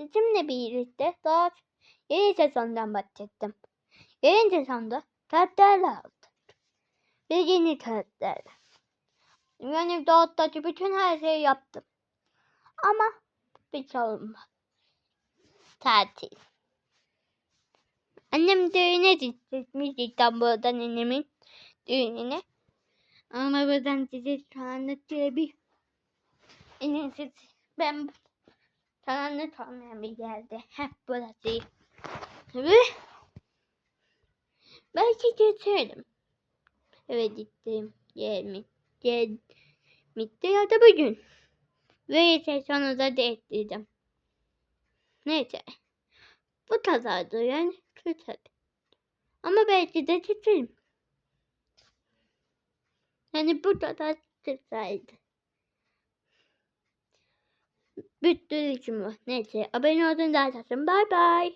Sizinle birlikte daha yeni sezondan bahsettim. Yeni sezonda karakterler aldık. Ve yeni karakterler. Yani dağıtıcı bütün her şeyi yaptım. Ama bir olmadı. Tatil. Annem düğüne gitmiş İstanbul'dan annemin düğününe. Ama buradan size şu anda bir en iyisi ben karanlık olmayan bir yerde. Hep burası. Ve belki geçerim. Evet gittim. Gelmi. Gelmekte ya da bugün. Ve sonunda değiştirdim. Neyse. Bu kadardı yani. Kötü. Ama belki de geçerim. Yani bu kadar çıksaydı. İşim var. Neyse abone olun da Bye bye.